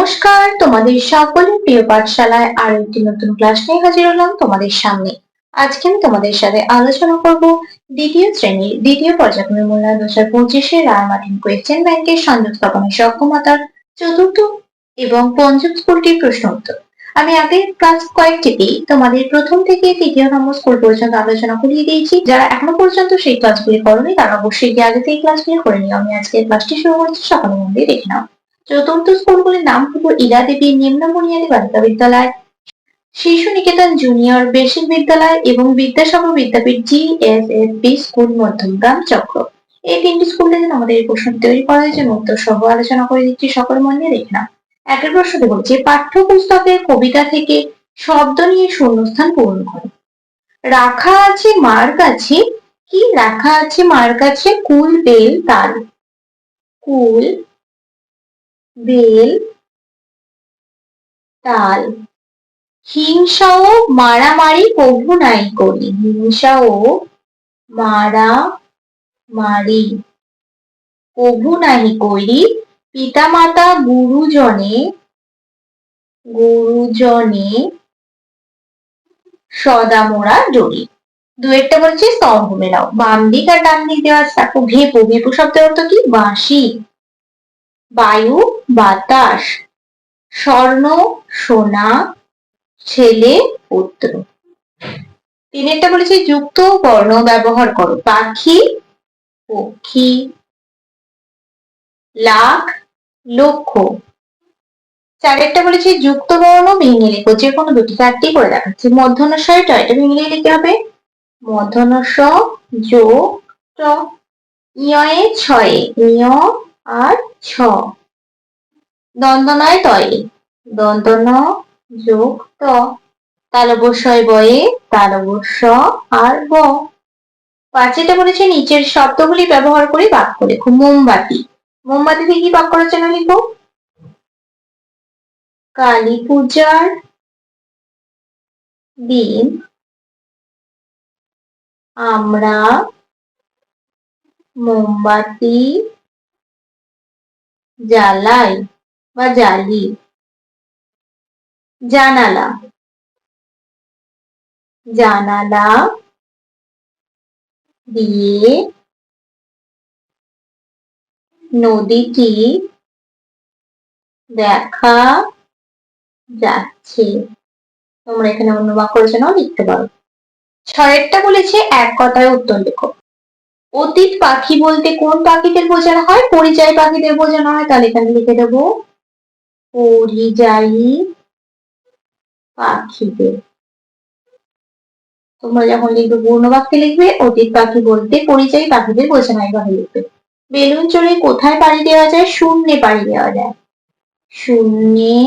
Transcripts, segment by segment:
নমস্কার, তোমাদের সকলের প্রিয় পাঠশালায় আর একটি নতুন ক্লাস নিয়ে হাজির হলাম তোমাদের সামনে। আজকে আমি তোমাদের সাথে আলোচনা করব দ্বিতীয় শ্রেণির দ্বিতীয় পর্যায়ক্রমের মূল্যায়ন দু হাজার পঁচিশে রায় মার্টিন কোয়েশ্চেন ব্যাংকের সংযোগ স্থাপনের সক্ষমতার চতুর্থ এবং পঞ্চম স্কুলটির প্রশ্ন উত্তর। আমি আগের ক্লাস কয়েকটিতেই তোমাদের প্রথম থেকে তৃতীয় নম্বর স্কুল পর্যন্ত আলোচনা করিয়ে দিয়েছি। যারা এখনও পর্যন্ত সেই ক্লাসগুলি করনি, তারা অবশ্যই আগে থেকে ক্লাসগুলি করে নিও। আমি আজকে ক্লাসটি শুরু করছি সকালে দিয়ে দেখে নাও। চতুর্থ স্কুলগুলির নাম হলো ইলা দেবী নিম্ন বুনিয়াদী বালিকা বিদ্যালয় শিশু নিকেতন জুনিয়র বেসিক বিদ্যালয় এবং Vidyasagar Vidyapith G S S B school Madhyamgram চক্র। এই তিনটি স্কুল থেকে আমাদের এই প্রশ্ন তৈরি করা হয়েছে উত্তর সহ আলোচনা করে দিচ্ছি সকল মন দিয়ে দেখে নাও। একের প্রশ্নটি বলছে পাঠ্যপুস্তকের কবিতা থেকে শব্দ নিয়ে শূন্যস্থান পূরণ করে। রাখা আছে মার কাছে, কি রাখা আছে মার কাছে? কুল, বেল, তাল। কুল বেল, তাল। হিংসা ও মারামারি কভু নাই করি। হিংসা ও মারা মারি কভু নাহি করি। পিতামাতা গুরুজনে গুরুজনে সদা মোরা জড়ি। দুয়েরটা বলছে স্তম্ভ মেলাও। বাম দিক আর ডান দিক দেওয়া ভেপু ভেপু শব্দের অর্থ কি? বাঁশি। বায়ু বাতাস, স্বর্ণ, সোনা, ছেলে, পুত্র। তিনেরটা বলেছে, যুক্ত বর্ণ ব্যবহার করো। পাখি, পক্ষী, লাখ লক্ষ চারেরটা বলেছে, যুক্ত বর্ণ ভেঙে লেখো। যে কোনো দুটি, চারটি করে দেখাচ্ছি। মধ্যনস্বরে টয়টা ভেঙে লিখতে হবে? মধ্যনস্ব যোগ ট ইয়ে ছয়ে। ইয় আর ছ। দন্তনয় তয়ে। দন্তন যোগ ত। তালবস্যয় বয়ে তালবস্য আর ব পাঁচেটা বলেছে, নিচের শব্দগুলি ব্যবহার করে বাক্য লেখো মোমবাতি। মোমবাতি দিয়ে কি বাক্য রচনা লিখো? কালী পূজার দিন আমরা মোমবাতি জ্বালাই। বা জ্বালি জানালা। জানালা দিয়ে নদীটি দেখা যাচ্ছে। তোমরা এখানে অন্য বাক্য রচনাও লিখতে পারো। ছয়েরটা বলেছে এক কথায় উত্তর লেখো। অতীত পাখি বলতে কোন পাখিদের বোঝানো হয়? পরিযায়ী পাখিদের বোঝানো হয়? তাহলে এখানে লিখে দেবো পরিযায়ী পাখিদের তোমরা যখন লিখবে পূর্ণ বাক্যে লিখবে, অতীত পাখি বলতে পরিযায়ী পাখিদের বোঝানো এইভাবে লিখবে। বেলুন চড়ে কোথায় পাড়ি দেওয়া যায়? শূন্যে পাড়ি দেওয়া যায়। শূন্যে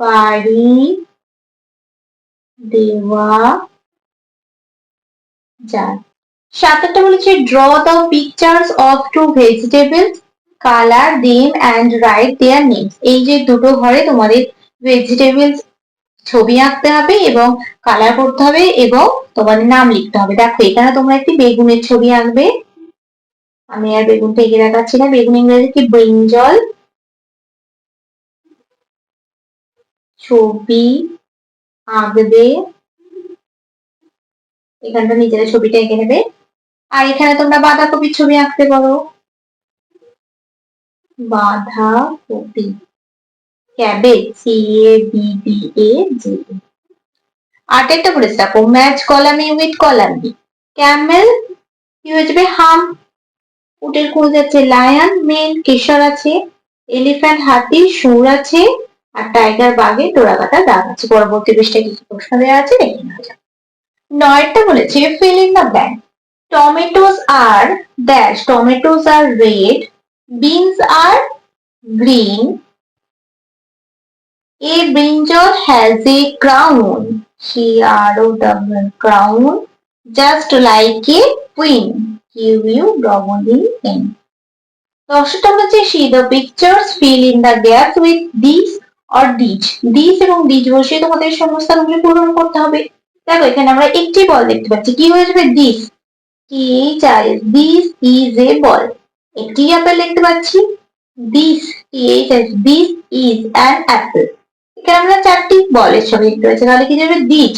পাড়ি দেওয়া যায়। সাতটা বলেছে draw the pictures of two vegetables colour them and write their names এই যে দুটো ঘরে তোমাদের ভেজিটেবলস ছবি আঁকতে হবে এবং কালার করতে হবে এবং তোমাদের নাম লিখতে হবে। দেখো, এখানে তোমরা একটি বেগুনের ছবি আঁকবে। আমি আর বেগুনটা এঁকে দেখাচ্ছি না। বেগুন ইংরেজি কি? ব্রিঞ্জল ছবি আঁকবে। এখানটা নিজেরা ছবিটা এঁকে নেবে। আর এখানে তোমরা বাঁধাকপির ছবি আঁকতে পারো। বাঁধাকপি। Cabbage C A B B A G আটেরটা বলেছে দেখো match column with column camel কি হয়ে যাবে? হাম। উটের খোঁজ আছে লায়ন মেন কেশর আছে এলিফ্যান্ট হাতি সুর আছে, আর টাইগার বাঘে কাটা দাগ আছে। পরবর্তী পৃষ্ঠায় কিছু প্রশ্ন দেওয়া আছে, দেখে নয়টা বলেছে fill the blank tomatoes are dash tomatoes are red beans are green A brinjal has a crown. C R O W crown, just like a queen. Q U W N. দশটা হচ্ছে see the pictures fill in the gaps with these or these. These এবং these বসিয়ে তোমাদের সংস্থানগুলি পূরণ করতে হবে দেখো এখানে আমরা একটি বল দেখতে পাচ্ছি কি হয়ে যাবে দিস টি এইচ আর দিস ইজ এ বল একটি আপেল দেখতে পাচ্ছি this T H S this is an apple এখানে আমরা চারটি বলের ছবি দেখতে পাচ্ছি তাহলে কি যাবে? These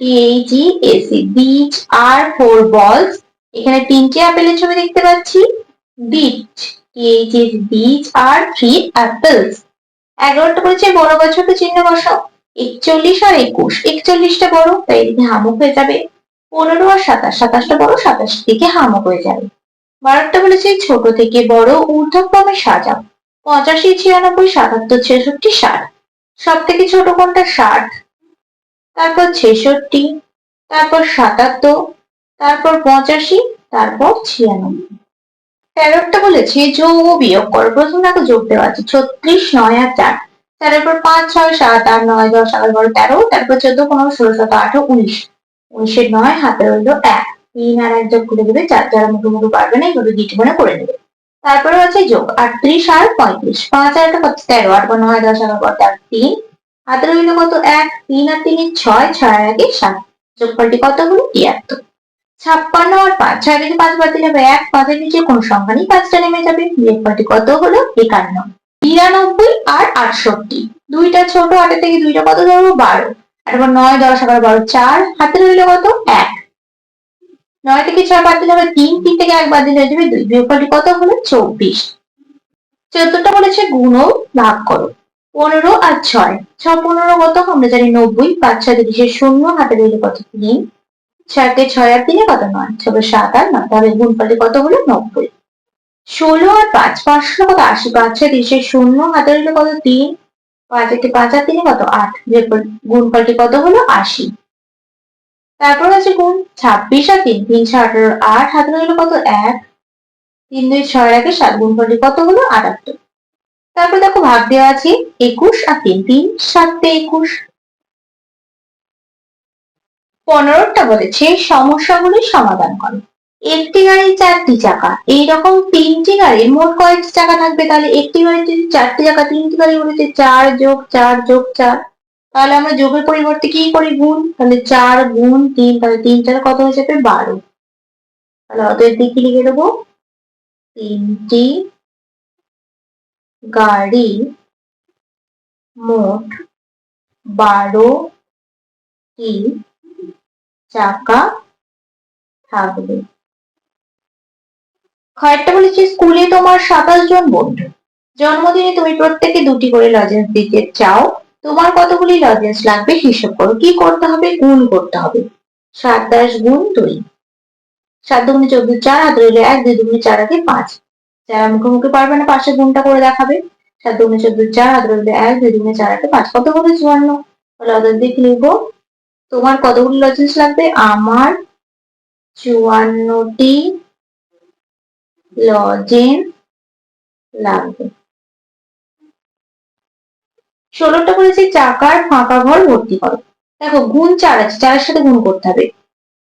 T H S these are four balls এখানে তিনটে আপেলের ছবি দেখতে পাচ্ছি which T H is which are three apples এগারোটা বলেছে, বড় বছর চিহ্ন বসাও। একচল্লিশ আর একুশ। একচল্লিশটা বড়, তাই এদিকে হামুক হয়ে যাবে। পনেরো আর সাতাশ। সাতাশটা বড়, সাতাশ দিকে হামুক হয়ে যাবে। বারোটা বলেছে ছোট থেকে বড় ঊর্ধ্বক্রমে সাজাও। পঁচাশি, ছিয়ানব্বই, সাতাত্তর, ছেষট্টি, ষাট। সব থেকে ছোট কোনটা? ষাট। তারপর ছেষট্টি, তারপর সাতাত্তর, তারপর পঁচাশি, তারপর ছিয়ানব্বই। তেরোটা বলেছে ও বিয়োগ করো। প্রথম দেখো, যোগ দেওয়া আছে, ছত্রিশ, নয় আর চার। চারের পর পাঁচ, ছয়, সাত, আট, নয়, দশ, এগারো, বারো, তেরো, তারপর চোদ্দ, পনেরো, ষোলো, সতেরো, আঠারো, উনিশ। উনিশের নয়, হাতে রইল এক। তিন আর এক করে দেবে, চার মুখে মুখে পারবে না এইভাবে গিট মনে করে নেবে তারপরে হচ্ছে যোগ, আটত্রিশ আর পঁয়ত্রিশ। পাঁচ আর কত? তেরো। আট বা নয়, দশ, এগারো, বারো, তেরো, তিন। হাতে রইল কত? এক, তিন আর তিন ছয় ছয় আর একে সাত। যোগফলটি কত হলো? তিয়াত্তর। ছাপ্পান্ন আর পাঁচ। ছয় থেকে পাঁচ বাদ দিলে এক। পাঁচের নিচে কোন সংখ্যা নেই, পাঁচটা নেমে যাবে। বিয়োগফলটি কত হলো? একান্ন। নিরানব্বই আর আটষট্টি। দুইটা ছোট, আটের থেকে দুইটা কত ধরবো? বারো। তারপর নয়, দশ, এগারো, বারো, চার। হাতে রইল কত? এক। নয় থেকে ছয় বাদ দিলে হবে। তিন তিন থেকে এক বাদ দিলে হয়ে যাবে। দুই বিয়োগফলটি কত হলো চব্বিশ। চোদ্দটা বলেছে গুণ ভাগ করো। পনেরো আর ছয়। ছ পনেরো কত? আমরা জানি নব্বই। পাঁচ, ছয় তিরিশের শূন্য। হাতে রইলে কত? তিন। ছয়কে ছয় আর তিনে কত? নয়। ছবে সাত আর নয়। তাহলে গুণফলটি কত হলো? নব্বই। ষোলো আর পাঁচ। পাঁচশো কত? আশি। পাঁচ, ছয় তিরিশের শূন্য। হাতে রইলে কত? তিন। পাঁচ একে পাঁচ আর তিনে কত? আট। গুণফলটি কত হলো? আশি। তারপর আছে গুণ ছাব্বিশ আর তিন তিনশো আঠারো আট হাতে রইল কত? এক। তিন, দুই, ছয়, একে সাত গুণফলটি কত হলো? আটাত্তর। তারপর দেখো ভাগ দেওয়া আছে একুশ আর তিন তিন সাততে একুশ। পনেরোটা বলেছে সমস্যাগুলির সমাধান করো। একটি গাড়ি চারটি চাকা। এইরকম তিনটি গাড়ির মোট কয়েকটি চাকা থাকবে তাহলে একটি গাড়িতে চারটি চাকা, তিনটি গাড়ি বলেছে চার যোগ চার যোগ চার। তাহলে আমরা যোগের পরিবর্তে কি করি গুণ? তাহলে চার গুণ তিন, তাহলে তিন চার কত হয়ে যাবে বারো। তাহলে অতএব দিকে লিখে দেবো? তিনটি গাড়ি মোট বারোটি চাকা থাকবে। কয়েকটা বলেছি, স্কুলে তোমার সাতাশ জন বন্ধু জন্মদিনে তুমি প্রত্যেকে দুটি করে লজেন্স দিতে চাও। তোমার কতগুলি লজেন্স লাগবে হিসেব করো। কি করতে হবে? গুণ করতে হবে। সাতাশ গুণ দুই। সাত দুগুণে চব্বিশ, চার হাত রইলে এক, দুই দুগুণে চার আগে পাঁচ। যারা মুখে মুখে পারবে না পাশে গুণটা করে দেখাবে। সাত দুগুণে চব্বিশ, চার হাত রইলে এক, দুই দুগুণে চার আগে পাঁচ। কত হবে? চুয়ান্ন। তাহলে ওদের দিক লিখব। তোমার কতগুলি লজেন্স লাগবে? আমার চুয়ান্নটি লজেন্স লাগবে। ষোলোটা বলেছে চাকার ফাঁকা ঘর ভর্তি করো। দেখো, গুণ চার আছে, চারের সাথে গুণ করতে হবে।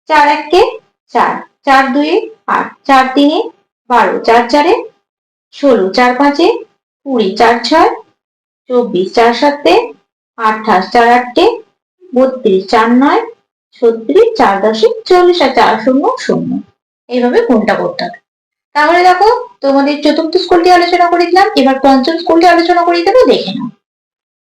চার এককে চার চার দুয়ে আট, চার তিনে বারো, চার চারে ষোলো, চার পাঁচে কুড়ি, চার ছয় চব্বিশ, চার সাতে আঠাশ, চার আটটে বত্রিশ, চার নয় ছত্রিশ, চার দশে চল্লিশ, আর চার শূন্য শূন্য। এইভাবে গুণটা করতে হবে। তাহলে দেখো, তোমাদের চতুর্থ স্কুলটি আলোচনা করে দিলাম। এবার পঞ্চম স্কুলটি আলোচনা করে দেবো, দেখে নাও।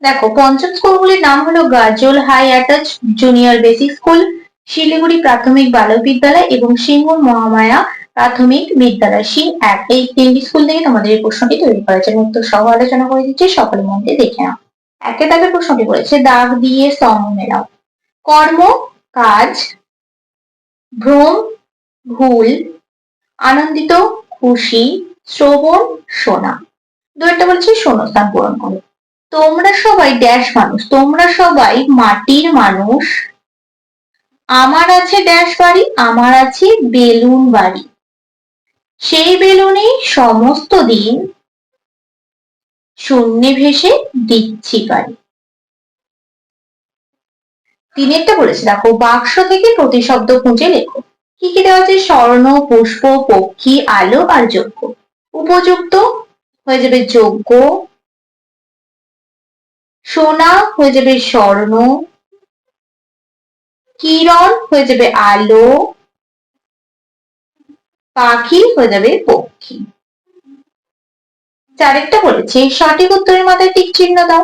দেখো, পঞ্চম স্কুলগুলির নাম হলো Gajol high attach junior basic school, Siliguri প্রাথমিক বালক বিদ্যালয় এবং সিঙ্গুর মহামায়া প্রাথমিক বিদ্যালয়, সিং এক। এই তিনটি স্কুল থেকে তোমাদের এই প্রশ্নটি তৈরি করেছে উত্তর সহ আলোচনা করে দিচ্ছি সকলের মধ্যে দেখে নাও। একে তাকে প্রশ্নটি করেছে দাগ দিয়ে স্তম্ভ মেলাও। কর্ম, কাজ, ভ্রম, ভুল, আনন্দিত, খুশি, শ্রবণ, শোনা। দুইটা বলছি, শূন্যস্থান পূরণ করো। তোমরা সবাই ড্যাশ মানুষ, তোমরা সবাই মাটির মানুষ। আমার আছে ড্যাশ বাড়ি, আমার আছে বেলুন বাড়ি। সেই বেলুনে সমস্ত দিন শূন্যে ভেসে দিচ্ছি বাড়ি। তিনেরটা বলেছে, দেখো, বাক্স থেকে প্রতিশব্দ খুঁজে লেখো। কি কি দেওয়া আছে? স্বর্ণ, পুষ্প, পক্ষী, আলো আর যোগ্য উপযুক্ত হয়ে যাবে যোগ্য সোনা হয়ে যাবে স্বর্ণ, কিরণ হয়ে যাবে আলো, পাখি হয়ে যাবে পক্ষী। চারেরটা বলেছে, সঠিক উত্তরের মাথায় টিক চিহ্ন দাও।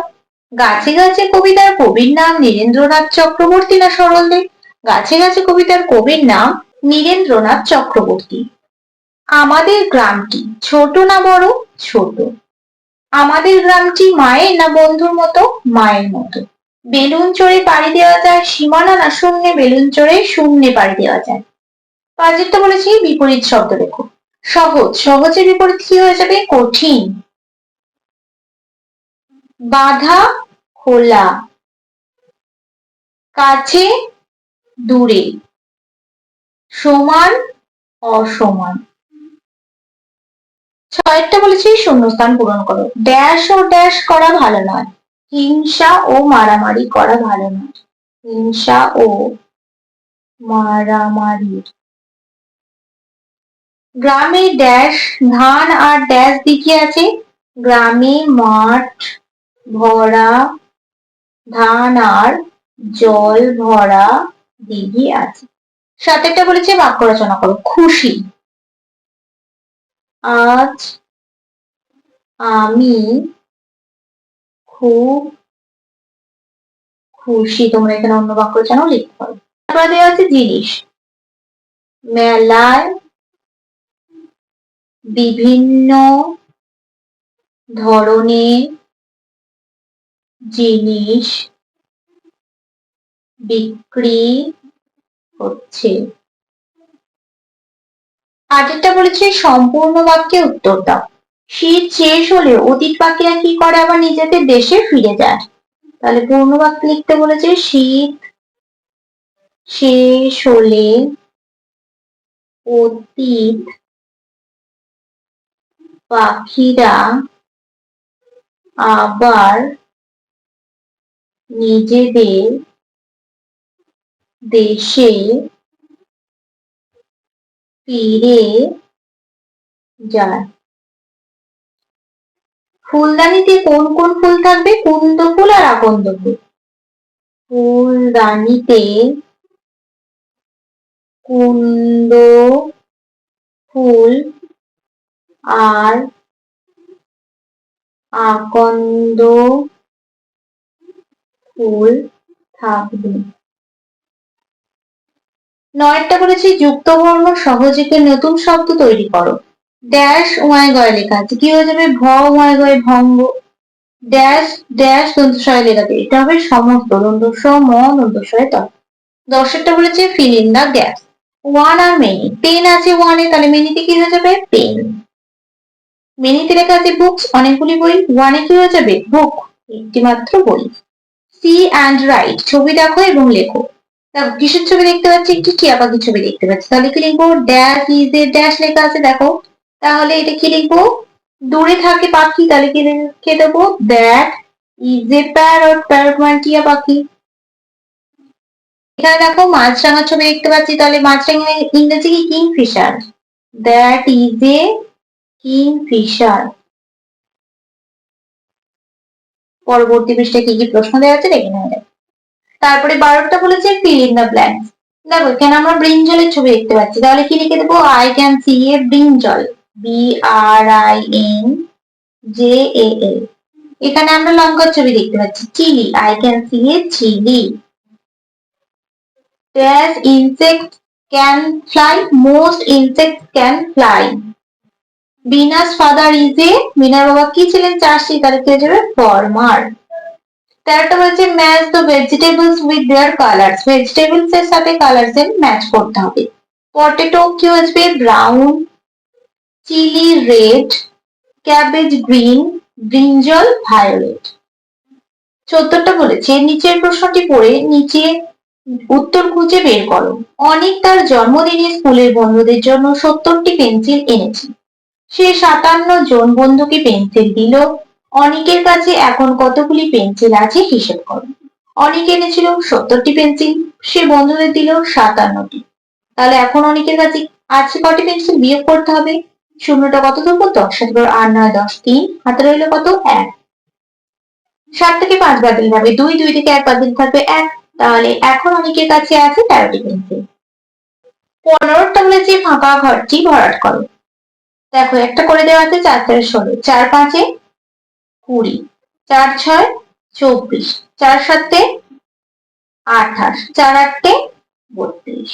গাছে গাছে কবিতার কবির নাম নীরেন্দ্রনাথ চক্রবর্তী না সরল দেব গাছে গাছে কবিতার কবির নাম নীরেন্দ্রনাথ চক্রবর্তী। আমাদের গ্রামটি ছোট না বড়? ছোট। আমাদের গ্রামটি মায়ের না বন্ধুর মতো? মায়ের মতো। বেলুন চড়ে পাড়ি দেওয়া যায়, সীমানা না শূন্যে বেলুন চড়ে শূন্যে পাড়ি দেওয়া যায়। পাঁচেরটা বলেছি, বিপরীত শব্দ লেখো। সহজ সহজের বিপরীত কি হয়ে যাবে? কঠিন। বাধা, খোলা। কাছে, দূরে। সমান, অসমান। ছয়টা বলেছি, শূন্যস্থান পূরণ করো। ড্যাশ ও ড্যাশ করা ভালো নয়। হিংসা ও মারামারি করা ভালো নয়। হিংসা ও মারামারি গ্রামে ড্যাশ ধান আর ড্যাশ দিকে আছে? গ্রামে মাঠ ভরা, ধান আর জল ভরা দিঘি আছে। সাতেরটা বলেছে, বাক্য রচনা করো। খুশি। আজ আমি খুব খুশি। তোমরা এখানে অন্য বাক্য রচনাও লিখতে পারো। তারপরে দেওয়া আছে জিনিস। মেলায় বিভিন্ন ধরনের জিনিস বিক্রি হচ্ছে। আটেরটা বলেছে, সম্পূর্ণ বাক্যে উত্তর দাও। শীত শেষ হলে অতীত বাক্যে কি করে আবার নিজেদের দেশে ফিরে যায়? তাহলে পূর্ণ বাক্য লিখতে বলেছে, শীত শেষ হলে অতীত পাখিরা আবার নিজেদের দেশে ফিরে যায়। ফুলদানিতে কোন কোন ফুল থাকবে? কুন্দ ফুল আর আকন্দ ফুল। ফুলদানিতে কুন্দ ফুল আর আকন্দ ফুল থাকবে। নয়টা বলেছি, যুক্ত বর্ণ সহযোগে নতুন শব্দ তৈরি করো। ড্যাশ ওয়াই গয়ে লেখা আছে। কি হয়ে যাবে? ভ ওয়াই গয়ে ভঙ্গ। ড্যাশ ড্যাশ দন্তস্বয় লেখা আছে। এটা হবে সমস্ত দন্তস্ব, ম দন্তস্বয় ত। দশেরটা বলেছে fill in the gaps one or many. Pen আছে ওয়ানে, তাহলে মেনিতে কি হয়ে যাবে? পেন। মেনিতে লেখা আছে বুকস, অনেকগুলি বই। ওয়ানে কি হয়ে যাবে? বুক একটি মাত্র বই। See and write. ছবি দেখো এবং লেখো। কিসের ছবি দেখতে পাচ্ছি, একটি টিয়া পাখির ছবি দেখতে পাচ্ছি? তাহলে কি লিখব? ড্যাশ ইজ এ ড্যাশ লেখা আছে, দেখো। তাহলে এটা কি লিখব? দূরে থাকে পাখি, তাহলে কি লিখে দেবো that is a parrot parrot মানে টিয়া পাখি এখানে দেখো, মাছরাঙার ছবি দেখতে পাচ্ছি, তাহলে মাছরাঙা ইংরেজি কি? Kingfisher that is a kingfisher পরবর্তী পৃষ্ঠে কি কি প্রশ্ন দেওয়া আছে, দেখে নেওয়া তারপরে বারোটা বলেছে ফিল ইন দ্য ব্ল্যাঙ্কস দেখো, এখানে আমরা ব্রিঞ্জলের ছবি দেখতে পাচ্ছি। তাহলে কি লিখে দেবো? I can see a brinjal B R I N J A L এখানে আমরা লঙ্কার ছবি দেখতে পাচ্ছি। Chilli. I can see a chilli. Dash insect can fly most insect can fly Binas father is a বিনার বাবা কি ছিলেন? চাষি তাহলে কি হয়ে যাবে? ফরমার তেরোটা বলছে match the vegetables with their colours vegetables এর সাথে কালার্স এর ম্যাচ করতে হবে। পটেটো কি আসবে brown chilli red cabbage green brinjal violet চোদ্দটা বলেছে। নিচের প্রশ্নটি পড়ে, নিচে উত্তর খুঁজে বের করো। অনেক তার জন্মদিনে স্কুলের বন্ধুদের জন্য সত্তরটি পেন্সিল এনেছে। সে সাতান্ন জন বন্ধুকে পেন্সিল দিল। অনেকের কাছে এখন কতগুলি পেন্সিল আছে হিসেব করো। অনেক এনেছিল সত্তরটি পেন্সিল, সে বন্ধুদের দিল সাতান্নটি। তাহলে এখন অনেকের কাছে আছে কটি পেন্সিল? বিয়োগ করতে হবে। শূন্যটা কত ধরবো? দশ। সাত আট, নয়, দশ, তিন, হাতে রইল কত? এক। সাত থেকে পাঁচ বাদ দিলে হবে দুই দুই থেকে এক বাদ দিলে থাকবে এক। তাহলে এখন অনেকের কাছে আছে তেরোটি পেন্সিল। পনেরোটা যে ফাঁকা ঘরটি ভরাট করো। দেখো, একটা করে দেওয়া আছে চার চার ষোলো। চার, পাঁচে কুড়ি, চার ছয়, চব্বিশ, চার সাতে আঠাশ, চার আটটে বত্রিশ।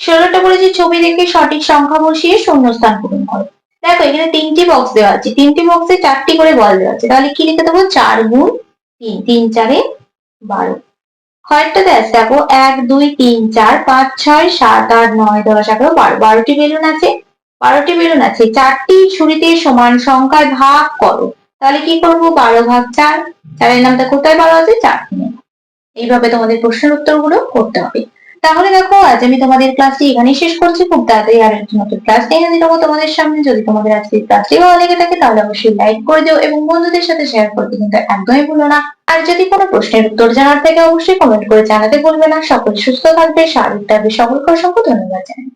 ষোলোটা বলেছি, ছবি দেখে সঠিক সংখ্যা বসিয়ে শূন্যস্থান পূরণ করো। দেখো, এখানে তিনটি বক্স দেওয়া আছে। তিনটি বক্সে চারটি করে বল দেওয়া আছে। তাহলে কি লিখে দেবো? চার গুণ তিন তিন চারে বারো। কয়েকটাতে আছে, দেখো, এক, দুই, তিন, চার, পাঁচ, ছয়, সাত, আট, নয়, দশ, এগারো, বারো। বারোটি বেলুন আছে। বারোটি বেলুন আছে। চারটি ছুরিতে সমান সংখ্যায় ভাগ করো। তাহলে কি করব? বারো ভাগ চার। চারের নামটা কোথায় বলা আছে? চার। এইভাবে তোমাদের প্রশ্নের উত্তরগুলো করতে হবে। তাহলে দেখো, আজ আমি তোমাদের ক্লাসটি এখানেই শেষ করছি। খুব তাড়াতাড়ি আর একটি নতুন ক্লাস নিয়ে হব তোমাদের সামনে। যদি তোমাদের আজকের ক্লাসটি ভালো লেগে থাকে, তাহলে অবশ্যই লাইক করে দিও এবং বন্ধুদের সাথে শেয়ার করতে কিন্তু একদমই ভুলো না। আর যদি কোনো প্রশ্নের উত্তর জানার থাকে, অবশ্যই কমেন্ট করে জানাতে ভুলবে না। সকলে সুস্থ থাকবে। শারীরিক থাকবে সকলকে। অসংখ্য ধন্যবাদ জানাই।